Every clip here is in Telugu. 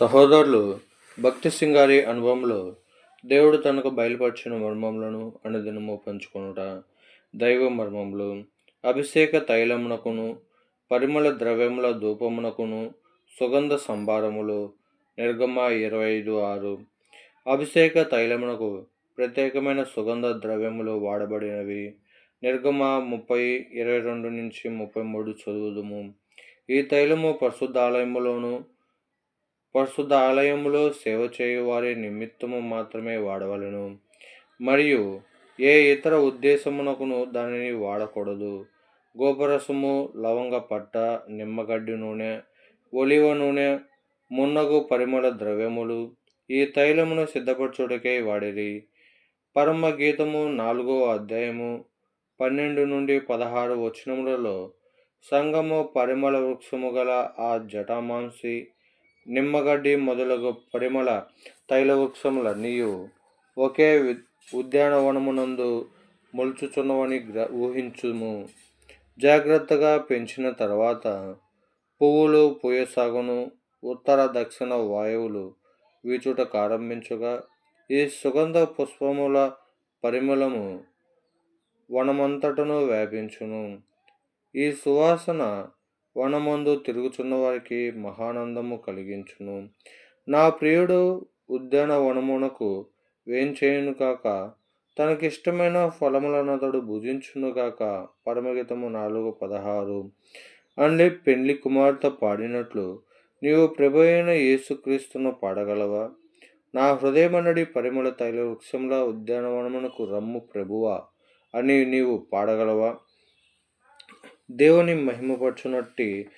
సహోదరులు భక్తి సింగారి అనుభవంలో దేవుడు తనకు బయలుపరిచిన మర్మములను అనుదినము పంచుకొనుట దైవ మర్మములు అభిషేక తైలమునకును పరిమళ ద్రవ్యముల ధూపమునకును సుగంధ సంభారములు నిర్గమ ఇరవై ఐదు ఆరు. అభిషేక తైలమునకు ప్రత్యేకమైన సుగంధ ద్రవ్యములు వాడబడినవి. నిర్గమ ముప్పై ఇరవై రెండు నుంచి ముప్పై మూడు చదువుదుము. ఈ తైలము పరిశుద్ధాలయములోను పరిశుద్ధ ఆలయములో సేవ చేయువారి నిమిత్తము మాత్రమే వాడవలను. మరియు ఏ ఇతర ఉద్దేశమునకును దానిని వాడకూడదు. గోపరసము లవంగ పట్ట నిమ్మగడ్డి నూనె ఒలివ నూనె మున్నగు పరిమళ ద్రవ్యములు ఈ తైలమును సిద్ధపరచుడికై వాడిరి. పరమ గీతము నాలుగో అధ్యాయము పన్నెండు నుండి పదహారు వచనములలో సంగము పరిమళ వృక్షము గల ఆ జటామాంసి నిమ్మగడ్డి మొదలగు పరిమళ తైల వృక్షములన్నీ ఒకే ఉద్యానవనమునందు మొలుచుచున్నవని గ్ర ఊహించుము. జాగ్రత్తగా పెంచిన తర్వాత పువ్వులు పూయసాగును. ఉత్తర దక్షిణ వాయువులు వీచుట ప్రారంభించగా ఈ సుగంధ పుష్పముల పరిమళము వనమంతటను వ్యాపించును. ఈ సువాసన వనమందు తిరుగుచున్న వారికి మహానందము కలిగించును. నా ప్రియుడు ఉద్యానవనమునకు వేంచేయును కాక తనకిష్టమైన ఫలములనతడు భుజించును కాక పరమగీతము నాలుగు పదహారు. అండి పెండ్లి కుమార్తె పాడినట్లు నీవు ప్రభు అయిన యేసుక్రీస్తును పాడగలవా? నా హృదయమనడి పరిమళ తైల వృక్షంల ఉద్యానవనమునకు రమ్ము ప్రభువా అని నీవు పాడగలవా? దేవుని మహిమపరచునట్టి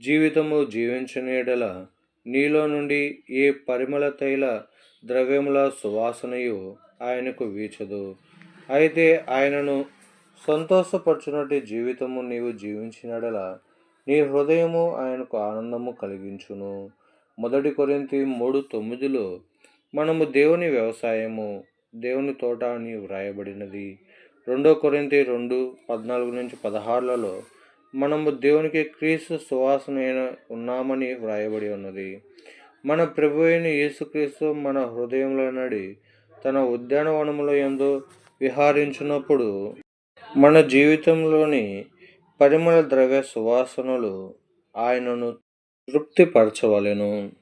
జీవితము జీవించనీడల నీలో నుండి ఏ పరిమళ తైల ద్రవ్యముల సువాసనయు ఆయనకు వీచదు. అయితే ఆయనను సంతోషపరచునట్టి జీవితము నీవు జీవించినడల నీ హృదయము ఆయనకు ఆనందము కలిగించును. మొదటి కొరింతి మూడు తొమ్మిదిలో మనము దేవుని వ్యవసాయము దేవుని తోట అని వ్రాయబడినది. రెండో కొరింతి రెండు పద్నాలుగు నుంచి పదహారులలో మనము దేవునికి క్రీస్తు సువాసన ఉన్నామని వ్రాయబడి ఉన్నది. మన ప్రభు అయిన యేసుక్రీస్తు మన హృదయంలో నడి తన ఉద్యానవనములో ఎందు విహారించినప్పుడు మన జీవితంలోని పరిమళ ద్రవ్య సువాసనలు ఆయనను తృప్తిపరచవలెను.